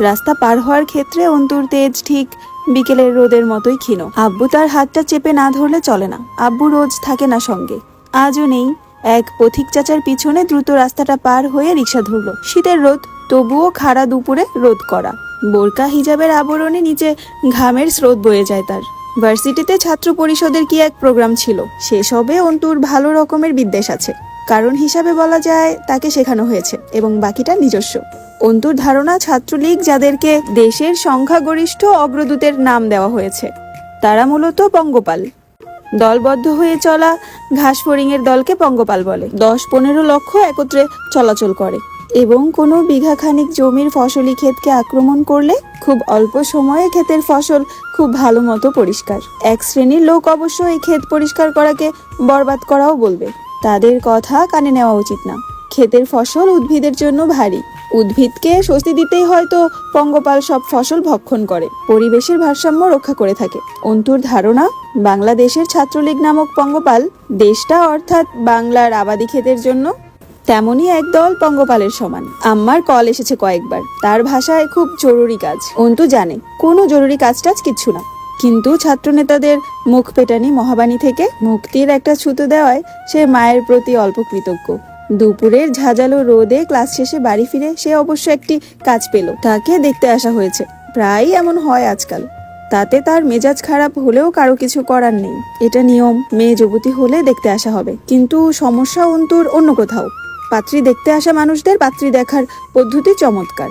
রাস্তা পার হওয়ার ক্ষেত্রে অন্তুর তেজ ঠিক বিকেলের রোদের মতোই ক্ষীণ। আব্বু তার হাতটা চেপে না ধরলে চলে না। আব্বু রোজ থাকে না সঙ্গে। আজও নেই। এক পথিক চাচার পিছনে দ্রুত রাস্তাটা পার হয়ে রিক্সা ধরল। শীতের রোদ, তবুও খাড়া দুপুরে রোদ করা। বোরকা হিজাবের আবরণে নিচে ঘামের স্রোত বয়ে যায় তার। ভার্সিটিতে ছাত্র পরিষদের কি এক প্রোগ্রাম ছিল? সেসবে অন্তুর ভালো রকমের বিদ্বেষ আছে। কারণ হিসাবে বলা যায় তাকে শেখানো হয়েছে এবং বাকিটা নিজস্ব। অন্তুর ধারণা, ছাত্রলীগ যাদেরকে দেশের সংখ্যাগরিষ্ঠ অগ্রদূতের নাম দেওয়া হয়েছে, তারা মূলত পঙ্গপাল। দলবদ্ধ হয়ে চলা ঘাস ফড়িংয়ের দলকে পঙ্গপাল বলে। দশ পনেরো লক্ষ একত্রে চলাচল করে এবং কোনো বিঘা খানিক জমির ফসলি ক্ষেতকে আক্রমণ করলে খুব অল্প সময়ে ক্ষেতের ফসল খুব ভালো মতো পরিষ্কার। এক শ্রেণির লোক অবশ্য এই ক্ষেত পরিষ্কার করাকে বরবাদ করাও বলবে। তাদের কথা কানে নেওয়া উচিত না। ক্ষেতের ফসল উদ্ভিদের জন্য ভারী। উদ্ভিদকে স্বস্তি দিতেই হয়তো পঙ্গপাল সব ফসল ভক্ষণ করে, পরিবেশের ভারসাম্য রক্ষা করে থাকে। অন্তুর ধারণা, বাংলাদেশের ছাত্রলীগ নামক পঙ্গপাল দেশটা অর্থাৎ বাংলার আবাদি ক্ষেতের জন্য তেমনই একদল পঙ্গপালের সমান। আম্মার কল এসেছে কয়েকবার, তার ভাষায় খুব জরুরি কাজ। অন্তু জানে, কোনো জরুরি কাজ টাজ কিচ্ছু না। কিন্তু ছাত্র নেতাদের মুখ পেটানি মহাবাণী থেকে মুক্তির একটা ছুতো দেওয়ায় সে মায়ের প্রতি অল্প কৃতজ্ঞ। দুপুরের ঝাঁঝালো রোদে ক্লাস শেষে বাড়ি ফিরে সে অবশ্য একটি কাজ পেল। তাকে দেখতে আসা হয়েছে। প্রায়ই এমন হয় আজকাল। তাতে তার মেজাজ খারাপ হলেও কারও কিছু করার নেই। এটা নিয়ম। মেয়ে যুবতী হলে দেখতে আসা হবে। কিন্তু সমস্যা অন্তুর অন্য কোথাও। পাত্রী দেখতে আসা মানুষদের পাত্রী দেখার পদ্ধতি চমৎকার।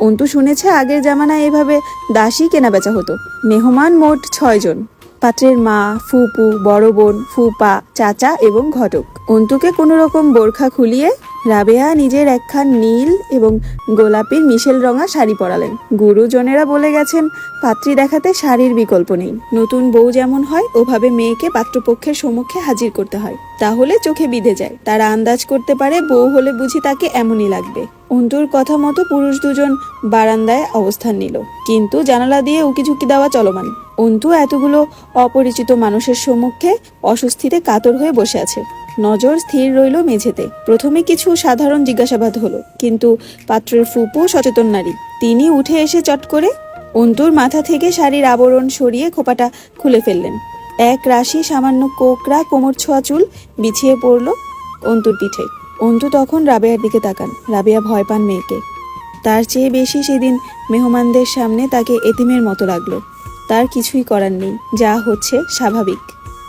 অন্তু শুনেছে আগের জামানায় এভাবে দাসী কেনাবেচা হতো। মেহমান মোট ছয়জন। পাত্রের মা, ফুপু, বড় বোন, ফুপা, চাচা এবং ঘটক। অন্তুকে কোনো রকম বোরখা খুলিয়ে রাবেয়া নিজের একখান নীল এবং গোলাপির মিশেল রঙা শাড়ি পরালেন। গুরুজনেরা বলে গেছেন, পাত্রী দেখাতে শাড়ির বিকল্প নেই। নতুন বউ যেমন হয়, ওভাবে মেয়েকে পাত্রপক্ষের সম্মুখে হাজির করতে হয়। তাহলে চোখে বিধে যায়। তারা আন্দাজ করতে পারে বউ হলে বুঝি তাকে এমনই লাগবে। অন্তুর কথা মতো পুরুষ দুজন বারান্দায় অবস্থান নিল। কিন্তু জানালা দিয়ে উকিঝুঁকি দেওয়া চলমান। অন্তু এতগুলো অপরিচিত মানুষের সম্মুখে অস্বস্তিতে কাতর হয়ে বসে আছে। নজর স্থির রইল মেঝেতে। প্রথমে কিছু সাধারণ জিজ্ঞাসাবাদ হলো, কিন্তু পাত্রের ফুপু সচেতন নারী। তিনি উঠে এসে চট করে অন্তুর মাথা থেকে শাড়ির আবরণ সরিয়ে খোপাটা খুলে ফেললেন। এক রাশি সামান্য কোকড়া কোমর ছোঁয়া চুল বিছিয়ে পড়ল অন্তুর পিঠে। অন্তু তখন রাবেয়ার দিকে তাকান। রাবেয়া ভয় পান মেয়েকে। তার চেয়ে বেশি সেদিন মেহমানদের সামনে তাকে এতিমের মতো লাগল। তার কিছুই করার নেই। যা হচ্ছে স্বাভাবিক।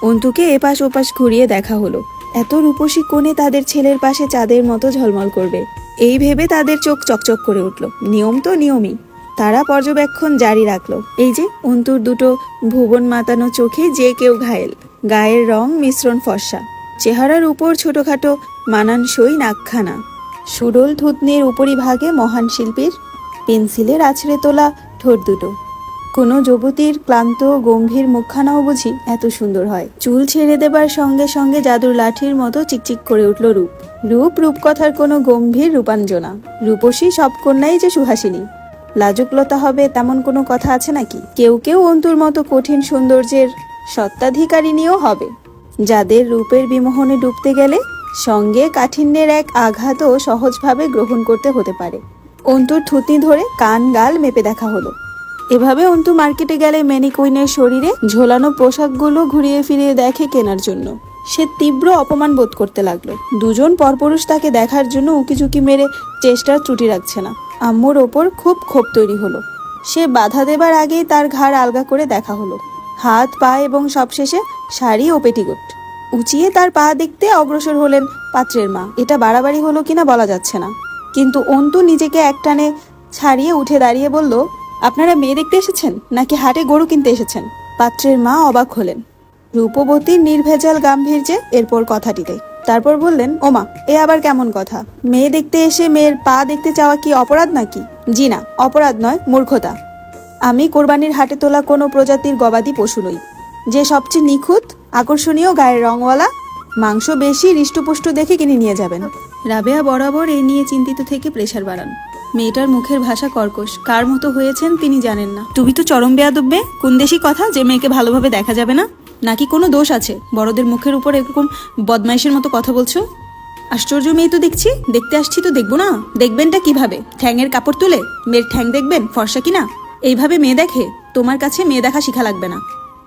অন্তুকে এপাশ ওপাশ ঘুরিয়ে দেখা হলো। এত রূপসী কোণে তাদের ছেলের পাশে চাঁদের মতো ঝলমল করবে। এই ভেবে তাদের চোখ চকচক করে উঠল। নিয়ম তো নিয়মই। তারা পর্যবেক্ষণ জারি রাখল। এই যে, অন্তুর দুটো ভুবন মাতানো চোখে যে কেউ ঘায়েল। গায়ের রং মিশ্রণ ফর্সা। চেহারার উপর ছোটখাটো মানানসই নাকখানা। সুডল থুতনির উপরিভাগে মহান শিল্পীর পেন্সিলের আছড়ে তোলা ঠোঁট দুটো। কোনো যুবতীর ক্লান্ত, গম্ভীর মুখখানাও বুঝি এত সুন্দর হয়। চুল ছেড়ে দেবার সঙ্গে সঙ্গে জাদুর লাঠির মতো চিকচিক করে উঠল রূপ। রূপ রূপকথার কোনো গম্ভীর রূপাঞ্জনা। রূপসী সব কন্যাই যে সুহাসিনী। লাজুকলতা হবে তেমন কোনো কথা আছে নাকি? কেউ কেউ অন্তুর মতো কঠিন সৌন্দর্যের সত্ত্বাধিকারিণীও হবে। যাদের রূপের বিমোহনে ডুবতে গেলে সঙ্গে কাঠিন্যের এক আঘাতও সহজভাবে গ্রহণ করতে হতে পারে। অন্তুর থুতনি ধরে কান গাল মেপে দেখা হলো। এভাবে অন্তু মার্কেটে গেলে ম্যানিকুইনের শরীরে ঝোলানো পোশাকগুলো ঘুরিয়ে ফিরিয়ে দেখে কেনার জন্য। সে তীব্র অপমান বোধ করতে লাগল। দুজন পরপুরুষ তাকে দেখার জন্য উকিঝুঁকি মেরে চেষ্টার ত্রুটি রাখছে না। আম্মুর ওপর খুব ক্ষোভ তৈরি হলো। সে বাধা দেবার আগেই তার ঘাড় আলগা করে দেখা হলো। হাত, পা এবং সবশেষে শাড়ি ও পেটিকোট। উঁচিয়ে তার পা দেখতে অগ্রসর হলেন পাত্রের মা। এটা বাড়াবাড়ি হলো কিনা বলা যাচ্ছে না। কিন্তু অন্তু নিজেকে একটানে ছাড়িয়ে উঠে দাঁড়িয়ে বলল আপনারা মেয়ে দেখতে এসেছেন? নাকি হাটে গরু কিনতে এসেছেন? পাত্রের মা অবাক হলেন। রূপবতীর নির্ভেজাল গাম্ভীর্যে এরপর কথাটিতে তারপর বললেন, ওমা, এ আবার কেমন কথা? মেয়ে দেখতে এসে মেয়ের পা দেখতে চাওয়া কি অপরাধ নাকি? জি না, অপরাধ নয়, মূর্খতা। আমি কোরবানির হাটে তোলা কোনো প্রজাতির গবাদি পশু নই। যে সবচেয়ে নিখুঁত, আকর্ষণীয় গায়ের রংওয়ালা মাংস বেশি, হৃষ্টপুষ্ট দেখে কিনে নিয়ে যাবেন। রাবেয়া বরাবর এই নিয়ে চিন্তিত থেকে প্রেশার বাড়ান। মেয়েটার মুখের ভাষা কর্কশ। কার মতো হয়েছেন তিনি জানেন না। তুমি তো চরম বেয়াদব্বে কোন দেশি কথা যে মেয়েকে ভালোভাবে দেখা যাবে না? নাকি কোনো দোষ আছে? বড়দের মুখের উপর এরকম বদমাইশের মতো কথা বলছো? আশ্চর্য মেয়ে তো দেখছি। দেখতে আসছি তো দেখব না। দেখবেনটা কীভাবে? ঠ্যাংয়ের কাপড় তুলে? মেয়ের ঠ্যাং দেখবেন? ফর্সা কিনা? এইভাবে মেয়ে দেখে তোমার কাছে মেয়ে দেখা শিখা লাগবে না।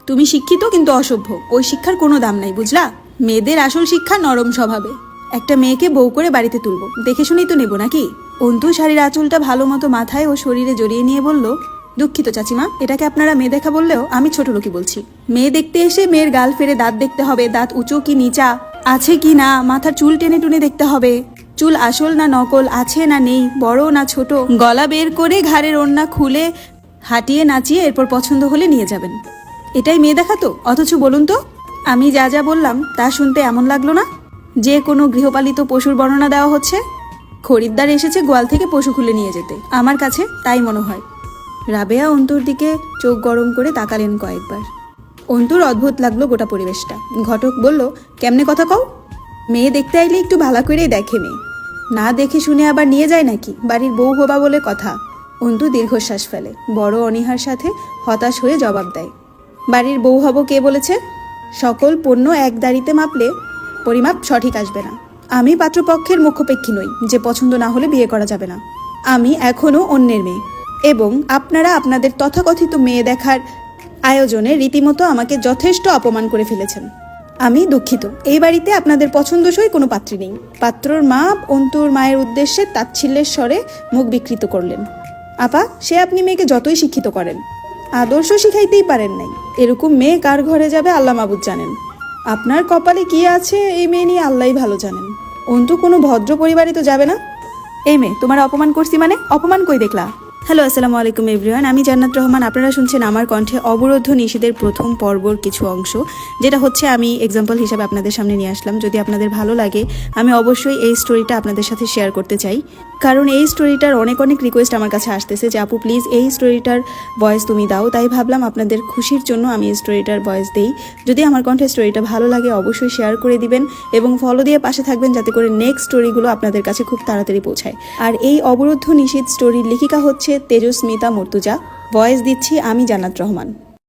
তুমি শিক্ষিত কিন্তু অসভ্য। ওই শিক্ষার কোনো দাম নাই, বুঝলা? মেয়েদের আসল শিক্ষা নরম স্বভাবে। একটা মেয়েকে বউ করে বাড়িতে তুলবো। দেখে শুনেই তো নেব নাকি? অন্তু শাড়ির আঁচলটা ভালো মতো মাথায় ও শরীরে জড়িয়ে নিয়ে বলল, দুঃখিত চাচিমা, এটাকে আপনারা মেয়ে দেখা বললেও আমি ছোট লোকই বলছি। মেয়ে দেখতে এসে মেয়ের গাল ফেরে দাঁত দেখতে হবে, দাঁত উঁচু কি নিচা, আছে কি না, মাথার চুল টেনে টুনে দেখতে হবে। চুল আসল না নকল, আছে না নেই, বড় না ছোট। গলা বের করে ঘাড়ের ওড়না খুলে হাঁটিয়ে নাচিয়ে এরপর পছন্দ হলে নিয়ে যাবেন। এটাই মেয়ে দেখা তো? অথচ বলুন তো, আমি যা যা বললাম তা শুনতে এমন লাগল না? যে কোনো গৃহপালিত পশুর বর্ণনা দেওয়া হচ্ছে? খরিদ্দার এসেছে গোয়াল থেকে পশু খুলে নিয়ে যেতে। আমার কাছে তাই মনে হয়। রাবেয়া অন্তুর দিকে চোখ গরম করে তাকালেন কয়েকবার। অন্তুর অদ্ভুত লাগল গোটা পরিবেশটা। ঘটক বলল, কেমনে কথা কও? মেয়ে দেখতে আইলে একটু ভালো করেই দেখে মেয়ে না দেখে শুনে আবার নিয়ে যায় নাকি? বাড়ির বউ হবা বলে কথা। অন্তু দীর্ঘশ্বাস ফেলে। বড় অনীহার সাথে হতাশ হয়ে জবাব দেয়। বাড়ির বউ হব কে বলেছে? সকল পণ্য এক দাড়িতে মাপলে পরিমাপ সঠিক আসবে না। আমি পাত্রপক্ষের মুখ্যপেক্ষী নই, যে পছন্দ না হলে বিয়ে করা যাবে না। আমি এখনও অন্যের মেয়ে এবং আপনারা আপনাদের তথাকথিত মেয়ে দেখার আয়োজনে রীতিমতো আমাকে যথেষ্ট অপমান করে ফেলেছেন। আমি দুঃখিত। এই বাড়িতে আপনাদের পছন্দসই কোনো পাত্রী নেই। পাত্রর মা অন্তুর মায়ের উদ্দেশ্যে তাচ্ছিল্যের স্বরে মুখ বিকৃত করলেন। আপা, সে আপনি মেয়েকে যতই শিক্ষিত করেন, আদর্শ শিখাইতেই পারেন নাই। এরকম মেয়ে কার ঘরে যাবে আল্লাহ মাবুদ জানেন। আপনার কপালে কি আছে? এই মেয়ে নিয়ে আল্লাহ ভালো জানেন। অন্তু কোনো ভদ্র পরিবারে তো যাবে না। এই মেয়ে, তোমার অপমান করছি মানে? অপমান কই দেখলা? হ্যালো, আসসালামু আলাইকুম এভরিওয়ান। আমি জান্নাত রহমান। আপনারা শুনছেন আমার কণ্ঠে অবরুদ্ধ নিষেধের প্রথম পর্বর কিছু অংশ, যেটা হচ্ছে আমি এক্সাম্পল হিসাবে আপনাদের সামনে নিয়ে আসলাম। যদি আপনাদের ভালো লাগে, আমি অবশ্যই এই স্টোরিটা আপনাদের সাথে শেয়ার করতে চাই। কারণ এই স্টোরিটার অনেক অনেক রিকোয়েস্ট আমার কাছে আসতেছে যে, আপু প্লিজ এই স্টোরিটার ভয়েস তুমি দাও। তাই ভাবলাম আপনাদের খুশির জন্য আমি এই স্টোরিটার ভয়েস দেই। যদি আমার কণ্ঠে স্টোরিটা ভালো লাগে, অবশ্যই শেয়ার করে দিবেন এবং ফলো দিয়ে পাশে থাকবেন যাতে করে নেক্সট স্টোরিগুলো আপনাদের কাছে খুব তাড়াতাড়ি পৌঁছায়। আর এই অবরুদ্ধ নিষিদ্ধ স্টোরির লেখিকা হচ্ছে তেজস্মিতা মুর্তুজা ভয়েস দিচ্ছি আমি জান্নাত রহমান।